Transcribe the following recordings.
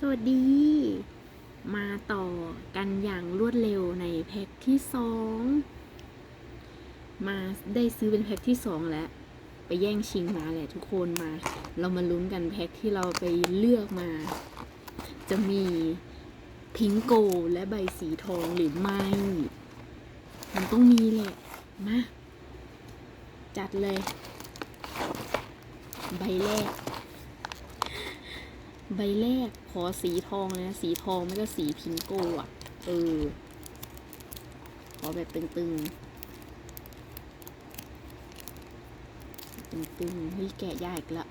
สวัสดี มาต่อกันอย่างรวดเร็วในแพ็คที่สองมาได้ซื้อเป็นแพ็คที่สองแล้ว ไปแย่งชิงมาแหละทุกคนมา เรามาลุ้นกันแพ็คที่เราไปเลือกมา จะมีพิงโกและใบสีทองหรือไม่ มันต้องมีแหละ มา จัดเลย ใบแรก ใบแรกขอสีทองเลยนะ สีทองไม่ก็สีพิงโกอะเออ ขอแบบตึงๆ ตึงๆ เฮ้ย แกะยากอีกละ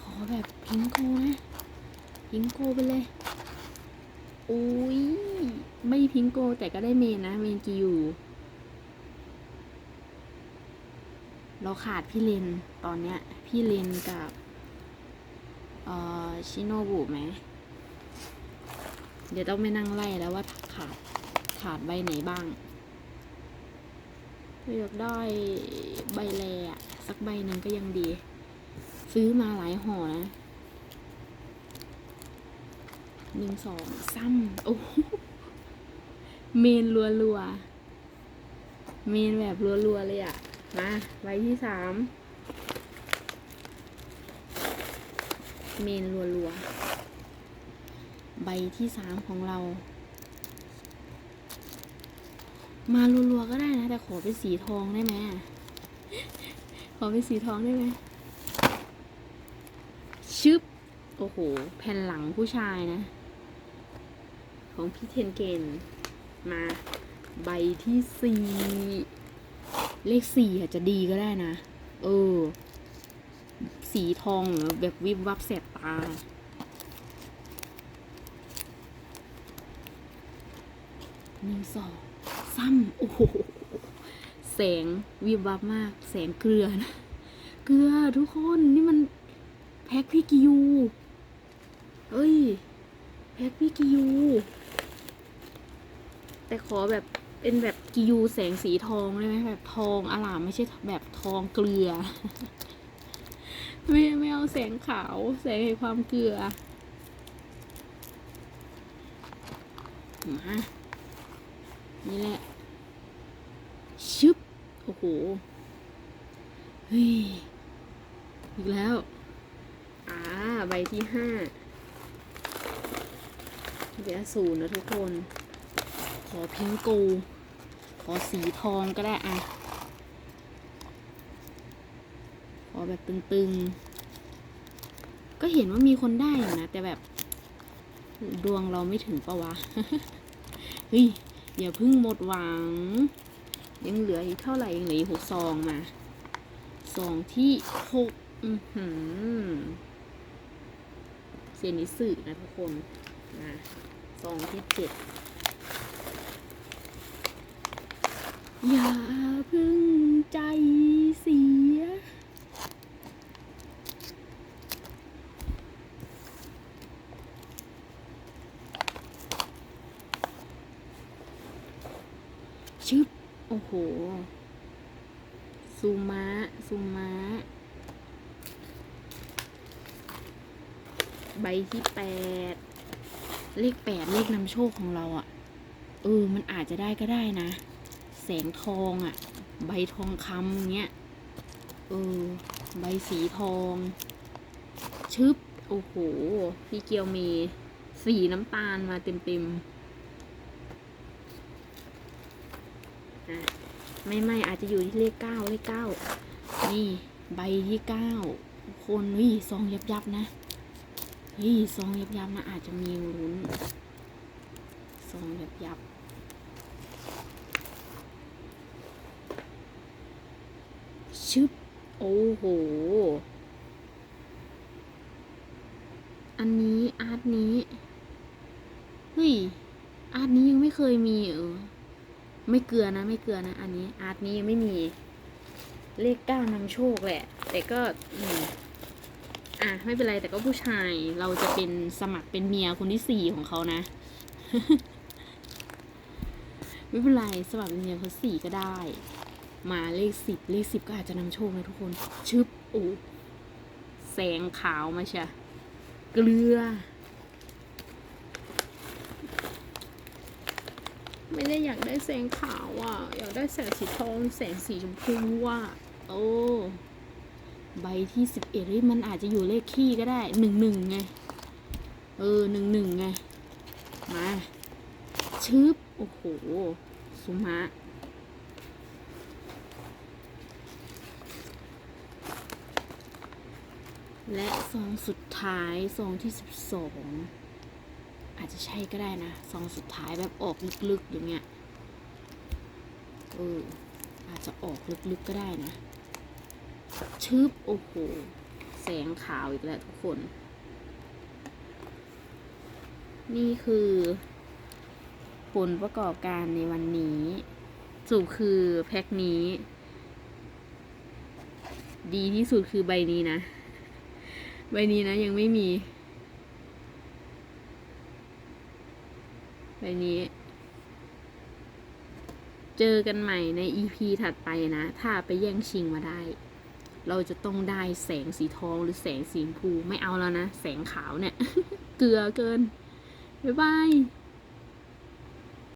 ขอแบบพิงโกนะ พิงโกไปเลยอุ้ย ไม่พิงโกแต่ก็ได้เมนนะ เมนกิยู เราขาดพี่เลนตอนเนี้ย พี่เลนกับเอ่อชิโนบุไหม เดี๋ยวต้องไปนั่งไล่แล้วว่าขาดขาดใบไหนบ้างอยากได้ใบแลอะสักใบหนึ่งก็ยังดี ซื้อมาหลายห่อนะหนึ่งสองซ้ำโอ้เมนรัวๆ เมนแบบรัวๆ เลยอะ มาใบที่สามเมนรัวๆ ใบที่สามของเรา มารัวๆก็ได้นะ แต่ขอเป็นสีทองได้ไหมขอเป็นสีทองได้ไหมชึบ โอ้โห แผ่นหลังผู้ชายนะ ของพี่เทนเกน มาใบที่สี่ เลขสี่อาจจะดีก็ได้นะ เออ สีทองหรือแบบวิบวับแสบตา หนึ่งสองซ้ำโอ้โห แสงวิบวับมาก แสงเกลือนะ เกลือทุกคนนี่มันแพ็คพี่กิยูเอ้ย แพ็คพี่กิยู แต่ขอแบบ เป็นแบบกิยูแสงสีทองได้ไหมแบบทองอลามไม่ใช่แบบทองเกลือ ไม่ไม่เอาแสงขาวแสงแห่งความเกลือมานี่แหละชึบโอ้โหเฮ้ยอีกแล้วอ่าใบที่ห้าเดี๋ยวศูนย์นะทุกคน ขอพิงโกขอสีทองก็ได้อะขอแบบตึงๆ ก็เห็นว่ามีคนได้อยู่นะ แต่แบบ ดวงเราไม่ถึงปะวะ เฮ้ย อย่าเพิ่งหมดหวัง ยังเหลืออีกเท่าไหร่ยังเหลืออีกหกซองมาซองที่หกอือหือเซนิสึนะทุกคนนะซองที่เจ็ด อย่าพึ่งใจเสีย ชึบ โอ้โห ซูมะซูมะใบที่แปด เลขแปดเลขนำโชคของเราอะ่ะ เออ มันอาจจะได้ก็ได้นะ แสงทองอะ่ะ ใบทองคำเงี้ยเออใบสีทอง ชึบ โอ้โห พี่เกียวมีสีน้ำตาลมาเต็มๆอะไม่ไม่อาจจะอยู่ที่เลขเก้าเลขเก้านี่ใบที่เก้าคนเฮ้ยซองยับยับๆนะเฮ้ยซองยับยับๆนะอาจจะมีลุ้นซองยับยับ ชึบ โอ้โห อันนี้อาร์ตนี้ เฮ้ย อาร์ตนี้ยังไม่เคยมีเออ ไม่เกลือนะ ไม่เกลือนะ อันนี้อาร์ตนี้ยังไม่มี เลขเก้านำโชคแหละ แต่ก็อืมอะไม่เป็นไรแต่ก็ผู้ชายเราจะเป็นสมัครเป็นเมียคนที่สี่ของเขานะ ไม่เป็นไรสมัครเป็นเมียคนสี่ก็ได้ มาเลขสิบเลขสิบก็อาจจะนำโชคนะทุกคน ชึบโอ้แสงขาวมาใช่เกลือ ไม่ได้อยากได้แสงขาวอะ อยากได้แสงสีทองแสงสีชมพูอะโอ้ใบที่สิบเอ็ดมันอาจจะอยู่เลขขี้ก็ได้หนึ่งหนึ่งไง เออหนึ่งหนึ่งไง มาชึบโอ้โห สุมะ และซองสุดท้ายซองที่สิบสองอาจจะใช่ก็ได้นะซองสุดท้ายแบบออกลึกๆอย่างเงี้ยเอออาจจะออกลึกๆก็ได้นะชึบโอ้โห แสงขาวอีกแล้วทุกคน นี่คือ ผลประกอบการในวันนี้สรุปคือแพ็คนี้ ดีที่สุดคือใบนี้นะ ใบนี้นะยังไม่มี ใบนี้ เจอกันใหม่ใน EP ถัดไปนะ ถ้าไปแย่งชิงมาได้ เราจะต้องได้แสงสีทองหรือแสงสีชมพูไม่เอาแล้วนะ แสงขาวเนี่ย เกลือเกิน บ๊ายบาย